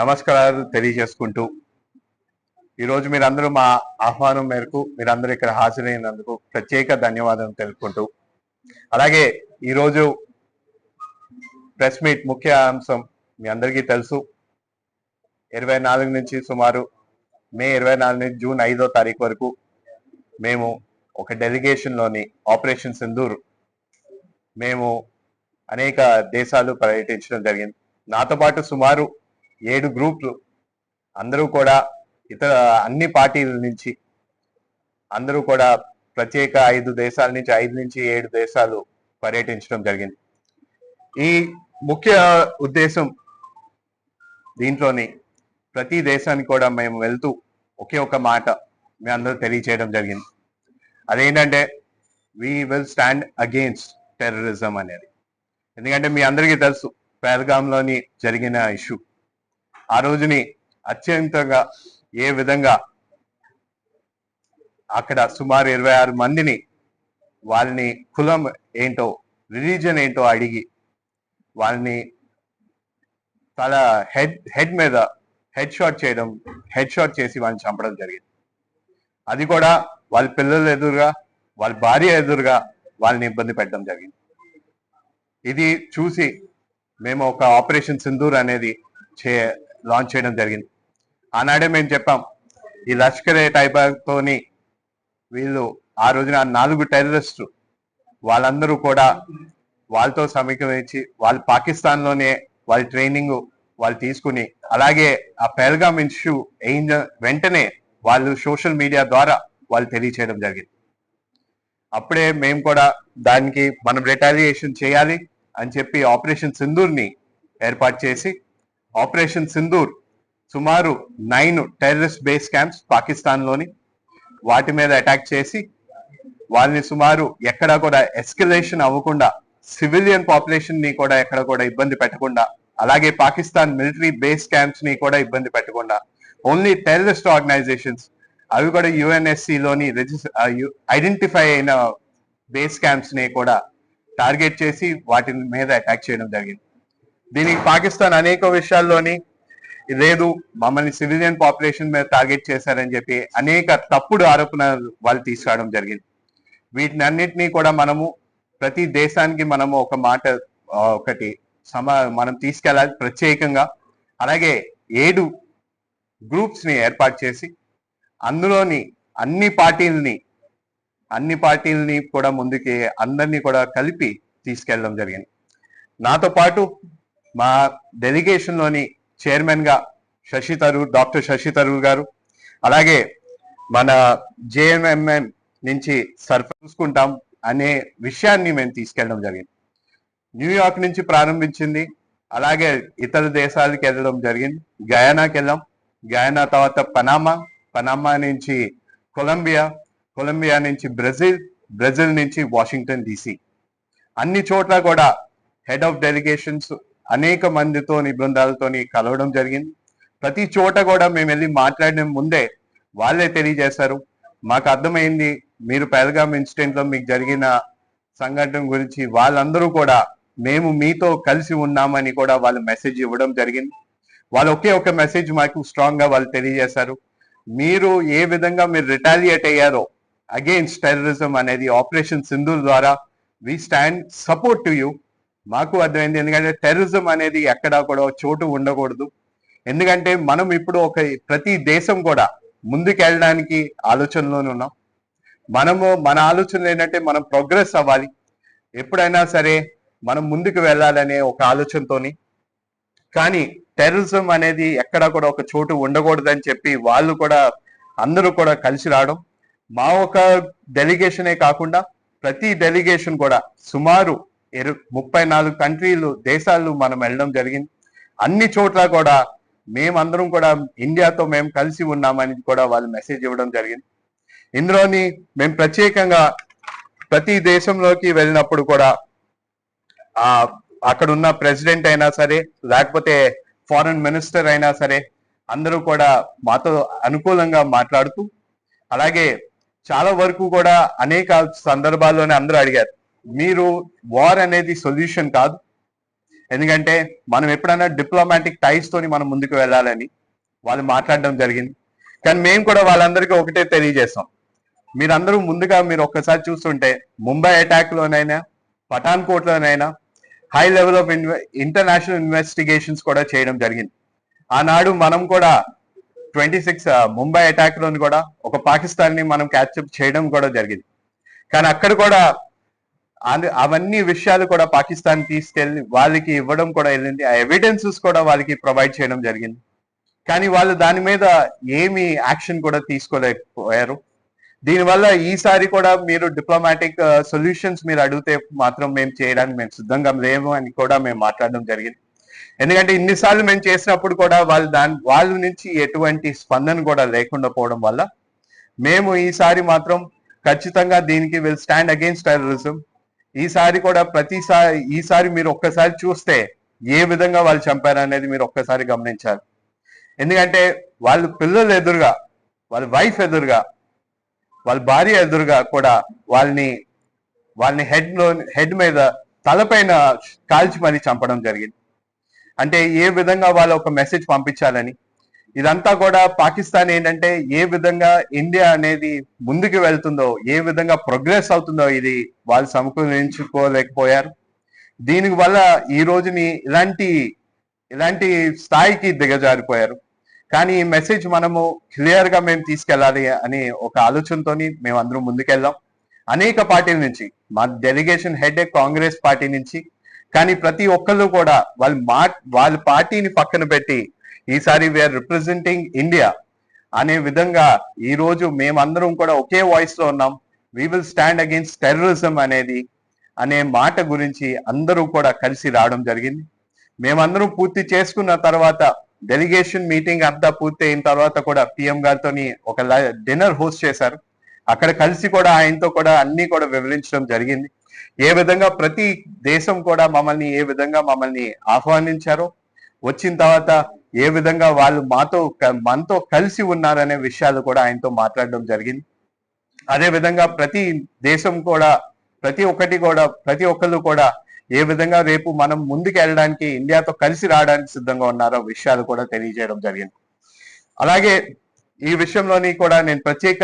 నమస్కారాలు తెలియజేసుకుంటూ ఈరోజు మీరందరూ మా ఆహ్వానం మేరకు మీరందరూ ఇక్కడ హాజరైనందుకు ప్రత్యేక ధన్యవాదాలు తెలుపుకుంటూ అలాగే ఈరోజు ప్రెస్ మీట్ ముఖ్య అంశం మీ అందరికీ తెలుసు. ఇరవై నాలుగు నుంచి సుమారు మే ఇరవై నాలుగు నుంచి జూన్ ఐదో తారీఖు వరకు మేము ఒక డెలిగేషన్లోని ఆపరేషన్ సింధూర్ మేము అనేక దేశాలు పర్యటించడం జరిగింది. నాతో పాటు సుమారు ఏడు గ్రూప్లు అందరూ కూడా ఇతర అన్ని పార్టీల నుంచి అందరూ కూడా ప్రత్యేక ఐదు దేశాల నుంచి ఐదు నుంచి ఏడు దేశాలు పర్యటించడం జరిగింది. ఈ ముఖ్య ఉద్దేశం దీంట్లోని ప్రతి దేశానికి కూడా మేము వెళ్తూ ఒకే ఒక మాట మీ అందరూ తెలియచేయడం జరిగింది. అదేంటంటే we will stand against terrorism అనేది. ఎందుకంటే మీ అందరికీ తెలుసు పేదగాంలోని జరిగిన ఇష్యూ. ఆ రోజుని అత్యంతగా ఏ విధంగా అక్కడ సుమారు ఇరవై ఆరు మందిని వాళ్ళని కులం ఏంటో రిలీజన్ ఏంటో అడిగి వాళ్ళని చాలా హెడ్ హెడ్ మీద హెడ్ షాట్ చేయడం హెడ్ షాట్ చేసి వాళ్ళని చంపడం జరిగింది. అది కూడా వాళ్ళ పిల్లల ఎదురుగా వాళ్ళ భార్య ఎదురుగా వాళ్ళని ఇబ్బంది పెట్టడం జరిగింది. ఇది చూసి మేము ఒక ఆపరేషన్ సింధూర్ అనేది చే లాంచ్ చేయడం జరిగింది. ఆనాడే మేము చెప్పాం ఈ లష్కర్ ఏ తోని వీళ్ళు ఆ రోజున నాలుగు టెర్రరిస్టు వాళ్ళందరూ కూడా వాళ్ళతో సమీకరించి వాళ్ళు పాకిస్తాన్లోనే వాళ్ళ ట్రైనింగ్ వాళ్ళు తీసుకుని అలాగే ఆ పెల్గామ్ ఇష్యూ అయిన వెంటనే వాళ్ళు సోషల్ మీడియా ద్వారా వాళ్ళు తెలియచేయడం జరిగింది. అప్పుడే మేము కూడా దానికి మనం రిటాలియేషన్ చేయాలి అని చెప్పి ఆపరేషన్ సింధూర్ని ఏర్పాటు చేసి ఆపరేషన్ సింధూర్ సుమారు నైన్ టెర్రరిస్ట్ బేస్ క్యాంప్స్ పాకిస్తాన్లోని వాటి మీద అటాక్ చేసి వాళ్ళని సుమారు ఎక్కడా కూడా ఎస్కలేషన్ అవ్వకుండా సివిలియన్ పాపులేషన్ని కూడా ఎక్కడ కూడా ఇబ్బంది పెట్టకుండా అలాగే పాకిస్తాన్ మిలిటరీ బేస్ క్యాంప్స్ని కూడా ఇబ్బంది పెట్టకుండా ఓన్లీ టెర్రరిస్ట్ ఆర్గనైజేషన్స్ అవి కూడా యుఎన్ఎస్సి లోని ఐడెంటిఫై అయిన బేస్ క్యాంప్స్ని కూడా టార్గెట్ చేసి వాటి మీద అటాక్ చేయడం జరిగింది. దీనికి పాకిస్తాన్ అనేక విషయాల్లోని లేదు మమ్మల్ని సివిలియన్ పాపులేషన్ మీద టార్గెట్ చేశారని చెప్పి అనేక తప్పుడు ఆరోపణలు వాళ్ళు తీసుకురావడం జరిగింది. వీటిని అన్నిటినీ కూడా మనము ప్రతి దేశానికి మనము ఒక మాట ఒకటి సమా మనం తీసుకెళ్ళాలి ప్రత్యేకంగా. అలాగే ఏడు గ్రూప్స్ని ఏర్పాటు చేసి అందులోని అన్ని పార్టీలని అన్ని పార్టీలని కూడా ముందుకి అందరినీ కూడా కలిపి తీసుకెళ్ళడం జరిగింది. నాతో పాటు మా డెలిగేషన్లోని చైర్మన్గా శశి తరూర్ డాక్టర్ శశి తరూర్ గారు. అలాగే మన జేఎంఎంఎం నుంచి సర్పంచుకుంటాం అనే విషయాన్ని మేము తీసుకెళ్ళడం జరిగింది. న్యూయార్క్ నుంచి ప్రారంభించింది. అలాగే ఇతర దేశాలకు వెళ్ళడం జరిగింది. గయానాకి వెళ్ళాం. గయానా తర్వాత పనామా పనామా నుంచి కొలంబియా కొలంబియా నుంచి బ్రెజిల్ బ్రెజిల్ నుంచి వాషింగ్టన్ డీసీ. అన్ని చోట్ల కూడా హెడ్ ఆఫ్ డెలిగేషన్స్ అనేక మందితో బృందాలతోని కలవడం జరిగింది. ప్రతి చోట కూడా మేము వెళ్ళి మాట్లాడిన ముందే వాళ్ళే తెలియజేశారు. మాకు అర్థమైంది మీరు పెదగాం ఇన్సిడెంట్లో మీకు జరిగిన సంఘటన గురించి వాళ్ళందరూ కూడా మేము మీతో కలిసి ఉన్నామని కూడా వాళ్ళు మెసేజ్ ఇవ్వడం జరిగింది. వాళ్ళు ఒకే ఒక మెసేజ్ మాకు స్ట్రాంగ్గా వాళ్ళు తెలియజేశారు. మీరు ఏ విధంగా మీరు రిటాలియేట్ అయ్యారో అగేన్స్ట్ టెర్రరిజం అనేది ఆపరేషన్ సింధూర్ ద్వారా we stand support to you. మాకు అర్థమైంది. ఎందుకంటే టెర్రరిజం అనేది ఎక్కడా కూడా చోటు ఉండకూడదు. ఎందుకంటే మనం ఇప్పుడు ఒక ప్రతి దేశం కూడా ముందుకు వెళ్ళడానికి ఆలోచనలోనే ఉన్నాం. మనము మన ఆలోచనలు ఏంటంటే మనం ప్రోగ్రెస్ అవ్వాలి. ఎప్పుడైనా సరే మనం ముందుకు వెళ్ళాలనే ఒక ఆలోచనతోని. కానీ టెర్రరిజం అనేది ఎక్కడా కూడా ఒక చోటు ఉండకూడదని చెప్పి వాళ్ళు కూడా అందరూ కూడా కలిసి రావడం మా ఒక డెలిగేషనే కాకుండా ప్రతి డెలిగేషన్ కూడా సుమారు ఇరు ముప్పై నాలుగు కంట్రీలు దేశాలు మనం వెళ్ళడం జరిగింది. అన్ని చోట్ల కూడా మేమందరం కూడా ఇండియాతో మేము కలిసి ఉన్నామని కూడా వాళ్ళు మెసేజ్ ఇవ్వడం జరిగింది. ఇందులోని మేము ప్రత్యేకంగా ప్రతి దేశంలోకి వెళ్ళినప్పుడు కూడా ఆ అక్కడ ఉన్న ప్రెసిడెంట్ అయినా సరే లేకపోతే ఫారెన్ మినిస్టర్ అయినా సరే అందరూ కూడా మాతో అనుకూలంగా మాట్లాడుతూ అలాగే చాలా వరకు కూడా అనేక సందర్భాల్లోనే అందరూ అడిగారు. మీరు వార్ అనేది సొల్యూషన్ కాదు. ఎందుకంటే మనం ఎప్పుడైనా డిప్లొమాటిక్ టైస్ తోని మనం ముందుకు వెళ్ళాలని వాళ్ళు మాట్లాడడం జరిగింది. కానీ మేము కూడా వాళ్ళందరికీ ఒకటే తెలియజేస్తాం. మీరందరూ ముందుగా మీరు ఒక్కసారి చూస్తుంటే ముంబై అటాక్ లోనైనా పఠాన్కోట్ లోనైనా high level of international investigations కూడా చేయడం జరిగింది. ఆనాడు మనం కూడా ట్వంటీ సిక్స్ ముంబై అటాక్లోని కూడా ఒక పాకిస్తాన్ని మనం క్యాచ్అప్ చేయడం కూడా జరిగింది. కానీ అక్కడ కూడా అవన్నీ విషయాలు కూడా పాకిస్తాన్ తీసుకెళ్ళి వాళ్ళకి ఇవ్వడం కూడా వెళ్ళింది. ఆ ఎవిడెన్సెస్ కూడా వాళ్ళకి ప్రొవైడ్ చేయడం జరిగింది. కానీ వాళ్ళు దాని మీద ఏమి యాక్షన్ కూడా తీసుకోలేకపోయారు. దీనివల్ల ఈసారి కూడా మీరు డిప్లొమాటిక్ సొల్యూషన్స్ uh, మీరు అడిగితే మాత్రం మేము చేయడానికి మేము సిద్ధంగా లేము అని కూడా మేము మాట్లాడడం జరిగింది. ఎందుకంటే ఇన్నిసార్లు మేము చేసినప్పుడు కూడా వాళ్ళు దాని వాళ్ళ నుంచి ఎటువంటి స్పందన కూడా లేకుండా పోవడం వల్ల మేము ఈసారి మాత్రం ఖచ్చితంగా దీనికి విల్ స్టాండ్ అగేన్స్ట్ టెర్రరిజం ఈసారి కూడా ప్రతిసారి ఈసారి మీరు ఒక్కసారి చూస్తే ఏ విధంగా వాళ్ళు చంపారు అనేది మీరు ఒక్కసారి గమనించారు ఎందుకంటే వాళ్ళ పిల్లలు ఎదురుగా వాళ్ళ వైఫ్ ఎదురుగా వాళ్ళ భార్య ఎదురుగా కూడా వాళ్ళని వాళ్ళని హెడ్లో హెడ్ మీద తలపైన కాల్చి మరీ చంపడం జరిగింది. అంటే ఏ విధంగా వాళ్ళు ఒక మెసేజ్ పంపించాలని ఇదంతా కూడా పాకిస్తాన్ ఏంటంటే ఏ విధంగా ఇండియా అనేది ముందుకు వెళ్తుందో ఏ విధంగా ప్రోగ్రెస్ అవుతుందో ఇది వాళ్ళు సమకూరించుకోలేకపోయారు. దీని వల్ల ఈ రోజుని ఇలాంటి ఇలాంటి స్థాయికి దిగజారిపోయారు. కానీ ఈ మెసేజ్ మనము క్లియర్గా మేము తీసుకెళ్ళాలి అని ఒక ఆలోచనతోని మేము అందరం ముందుకెళ్ళాం అనేక పార్టీల నుంచి మా డెలిగేషన్ హెడ్ కాంగ్రెస్ పార్టీ నుంచి కానీ ప్రతి ఒక్కళ్ళు కూడా వాళ్ళ మా వాళ్ళ పార్టీని పక్కన పెట్టి ఈసారి వీఆర్ రిప్రజెంటింగ్ ఇండియా అనే విధంగా ఈ రోజు మేమందరం కూడా ఒకే వాయిస్లో ఉన్నాం. We will stand against terrorism అనేది అనే మాట గురించి అందరూ కూడా కలిసి రావడం జరిగింది. మేమందరం పూర్తి చేసుకున్న తర్వాత డెలిగేషన్ మీటింగ్ అంతా పూర్తి అయిన తర్వాత కూడా పిఎం గారితో ఒక డిన్నర్ హోస్ట్ చేశారు. అక్కడ కలిసి కూడా ఆయనతో కూడా అన్ని కూడా వివరించడం జరిగింది. ఏ విధంగా ప్రతి దేశం కూడా మమ్మల్ని ఏ విధంగా మమ్మల్ని ఆహ్వానించారో వచ్చిన తర్వాత ఏ విధంగా వాళ్ళు మాతో మనతో కలిసి ఉన్నారనే విషయాలు కూడా ఆయనతో మాట్లాడడం జరిగింది. అదే విధంగా ప్రతి దేశం కూడా ప్రతి ఒక్కటి కూడా ప్రతి ఒక్కళ్ళు కూడా ఏ విధంగా రేపు మనం ముందుకు వెళ్ళడానికి ఇండియాతో కలిసి రావడానికి సిద్ధంగా ఉన్నారో విషయాలు కూడా తెలియజేయడం జరిగింది. అలాగే ఈ విషయంలోని కూడా నేను ప్రత్యేక